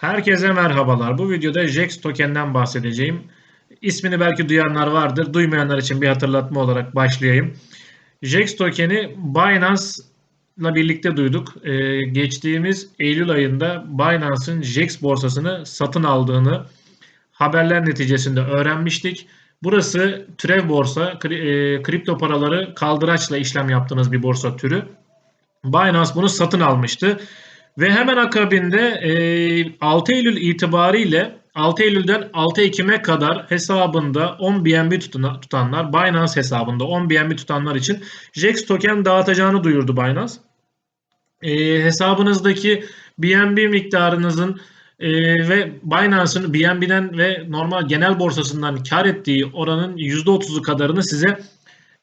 Herkese merhabalar. Bu videoda JAX token'den bahsedeceğim. İsmini belki duyanlar vardır. Duymayanlar için bir hatırlatma olarak başlayayım. JAX token'i Binance'la birlikte duyduk. Ee, geçtiğimiz Eylül ayında Binance'ın JAX borsasını satın aldığını haberler neticesinde öğrenmiştik. Burası türev borsa, kri- e, kripto paraları kaldıraçla işlem yaptığınız bir borsa türü. Binance bunu satın almıştı. Ve hemen akabinde e, 6 Eylül itibariyle 6 Eylül'den 6 Ekim'e kadar hesabında 10 BNB tutanlar, Binance hesabında 10 BNB tutanlar için JAX token dağıtacağını duyurdu Binance. E, hesabınızdaki BNB miktarınızın e, ve Binance'ın BNB'den ve normal genel borsasından kar ettiği oranın %30'u kadarını size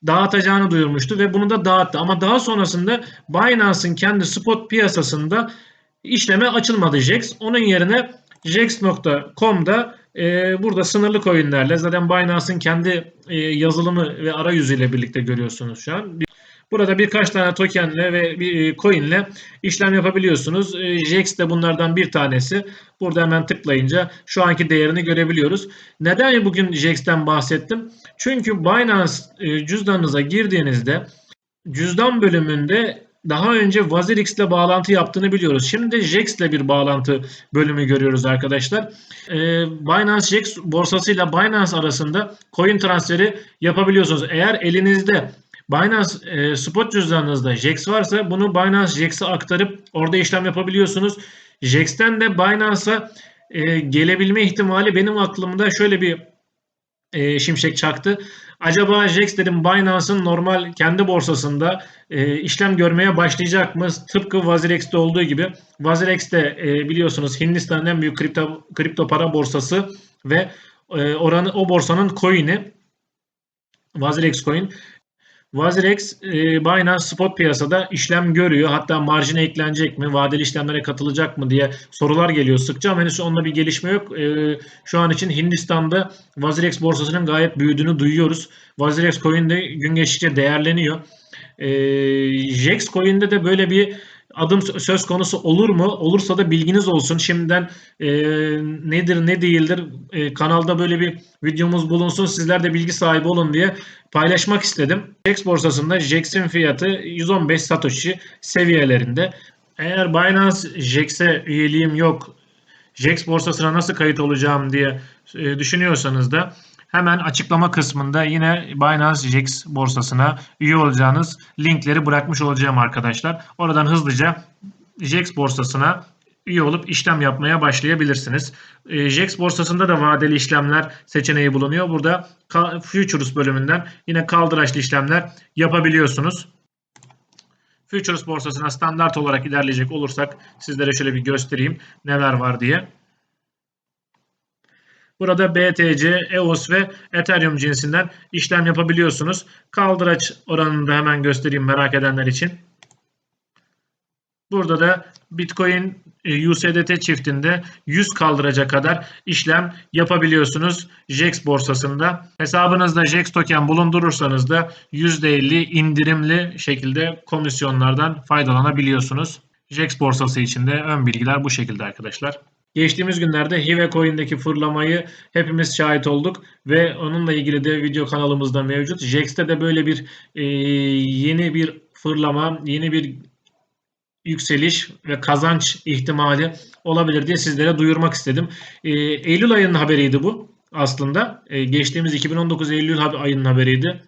dağıtacağını duyurmuştu ve bunu da dağıttı. Ama daha sonrasında Binance'ın kendi spot piyasasında işleme açılmadı JAX. Onun yerine jax.com'da e, burada sınırlı coinlerle zaten Binance'ın kendi e, yazılımı ve arayüzüyle birlikte görüyorsunuz şu an. Burada birkaç tane tokenle ve bir e, coinle işlem yapabiliyorsunuz. E, JAX de bunlardan bir tanesi. Burada hemen tıklayınca şu anki değerini görebiliyoruz. Neden bugün JAX'ten bahsettim? Çünkü Binance e, cüzdanınıza girdiğinizde cüzdan bölümünde daha önce Wazirx ile bağlantı yaptığını biliyoruz. Şimdi JAX ile bir bağlantı bölümü görüyoruz arkadaşlar. Binance JAX borsasıyla Binance arasında coin transferi yapabiliyorsunuz. Eğer elinizde Binance e, spot cüzdanınızda JAX varsa bunu Binance JAX'e aktarıp orada işlem yapabiliyorsunuz. JAX'ten de Binance'a e, gelebilme ihtimali benim aklımda şöyle bir e, şimşek çaktı. Acaba JAX dedim Binance'ın normal kendi borsasında e, işlem görmeye başlayacak mı? Tıpkı Wazirex'te olduğu gibi. Wazirex'te e, biliyorsunuz Hindistan'ın en büyük kripto, kripto para borsası ve e, oranı o borsanın coin'i Wazirex coin. Wazirex e, Binance spot piyasada işlem görüyor. Hatta marjine eklenecek mi? Vadeli işlemlere katılacak mı diye sorular geliyor sıkça ama henüz onunla bir gelişme yok. E, şu an için Hindistan'da Wazirex borsasının gayet büyüdüğünü duyuyoruz. Wazirex coin de gün geçtikçe değerleniyor. E, Jex coin'de de böyle bir adım söz konusu olur mu? Olursa da bilginiz olsun. Şimdiden e, nedir ne değildir e, kanalda böyle bir videomuz bulunsun. Sizler de bilgi sahibi olun diye paylaşmak istedim. JAX borsasında JAX'in fiyatı 115 Satoshi seviyelerinde. Eğer Binance JAX'e üyeliğim yok, JAX borsasına nasıl kayıt olacağım diye e, düşünüyorsanız da hemen açıklama kısmında yine Binance JAX borsasına üye olacağınız linkleri bırakmış olacağım arkadaşlar. Oradan hızlıca JAX borsasına üye olup işlem yapmaya başlayabilirsiniz. E, JAX borsasında da vadeli işlemler seçeneği bulunuyor. Burada Futures bölümünden yine kaldıraçlı işlemler yapabiliyorsunuz. Futures borsasına standart olarak ilerleyecek olursak sizlere şöyle bir göstereyim neler var diye. Burada BTC, EOS ve Ethereum cinsinden işlem yapabiliyorsunuz. Kaldıraç oranını da hemen göstereyim merak edenler için. Burada da Bitcoin e, USDT çiftinde 100 kaldıraca kadar işlem yapabiliyorsunuz JAX borsasında. Hesabınızda JAX token bulundurursanız da %50 indirimli şekilde komisyonlardan faydalanabiliyorsunuz. JAX borsası için de ön bilgiler bu şekilde arkadaşlar. Geçtiğimiz günlerde Hive Coin'deki fırlamayı hepimiz şahit olduk ve onunla ilgili de video kanalımızda mevcut. JAX'te de böyle bir e, yeni bir fırlama, yeni bir yükseliş ve kazanç ihtimali olabilir diye sizlere duyurmak istedim. E, Eylül ayının haberiydi bu aslında. E, geçtiğimiz 2019 Eylül ayının haberiydi.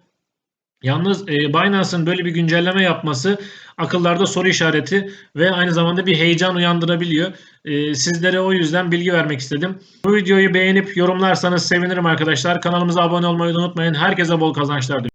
Yalnız e, Binance'ın böyle bir güncelleme yapması akıllarda soru işareti ve aynı zamanda bir heyecan uyandırabiliyor. E, sizlere o yüzden bilgi vermek istedim. Bu videoyu beğenip yorumlarsanız sevinirim arkadaşlar. Kanalımıza abone olmayı unutmayın. Herkese bol kazançlar diliyorum.